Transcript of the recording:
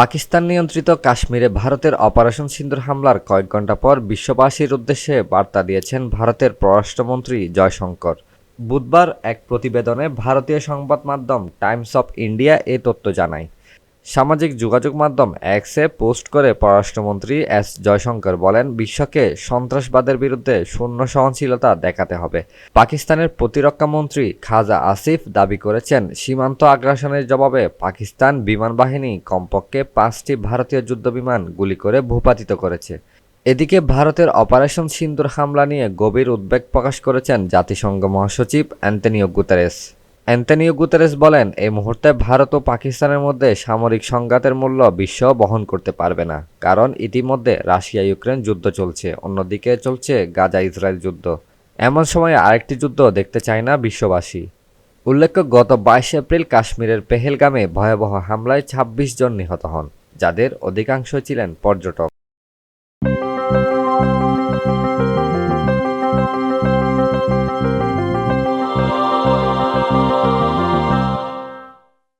পাকিস্তান নিয়ন্ত্রিত কাশ্মীরে ভারতের অপারেশন সিন্দুর হামলার কয়েক ঘণ্টা পর বিশ্ববাসীর উদ্দেশ্যে বার্তা দিয়েছেন ভারতের পররাষ্ট্রমন্ত্রী জয়শঙ্কর। বুধবার এক প্রতিবেদনে ভারতীয় সংবাদ মাধ্যম টাইমস অফ ইন্ডিয়া এ তথ্য জানায়। সামাজিক যোগাযোগ মাধ্যম এক্সে পোস্ট করে পররাষ্ট্রমন্ত্রী এস জয়শঙ্কর বলেন, বিশ্বকে সন্ত্রাসবাদের বিরুদ্ধে শূন্য সহনশীলতা দেখাতে হবে। পাকিস্তানের প্রতিরক্ষা মন্ত্রী খাজা আসিফ দাবি করেছেন, সীমান্ত আগ্রাসনের জবাবে পাকিস্তান বিমান বাহিনী কমপক্ষে পাঁচটি ভারতীয় যুদ্ধবিমান গুলি করে ভূপাতিত করেছে। এদিকে ভারতের অপারেশন সিন্দুর হামলা নিয়ে গভীর উদ্বেগ প্রকাশ করেছেন জাতিসংঘ মহাসচিব অ্যান্টনিও গুতারেস। অ্যান্টনিও গুতারেস বলেন এই মুহূর্তে ভারত ও পাকিস্তানের মধ্যে সামরিক সংঘাতের মূল্য বিশ্ব বহন করতে পারবে না, কারণ ইতিমধ্যে রাশিয়া ইউক্রেন যুদ্ধ চলছে, অন্যদিকে চলছে গাজা ইসরায়েল যুদ্ধ। এমন সময়ে আরেকটি যুদ্ধ দেখতে চায় না বিশ্ববাসী। উল্লেখ্য, গত বাইশে এপ্রিল কাশ্মীরের পেহেলগামে ভয়াবহ হামলায় ২৬ জন নিহত হন, যাদের অধিকাংশ ছিলেন পর্যটক।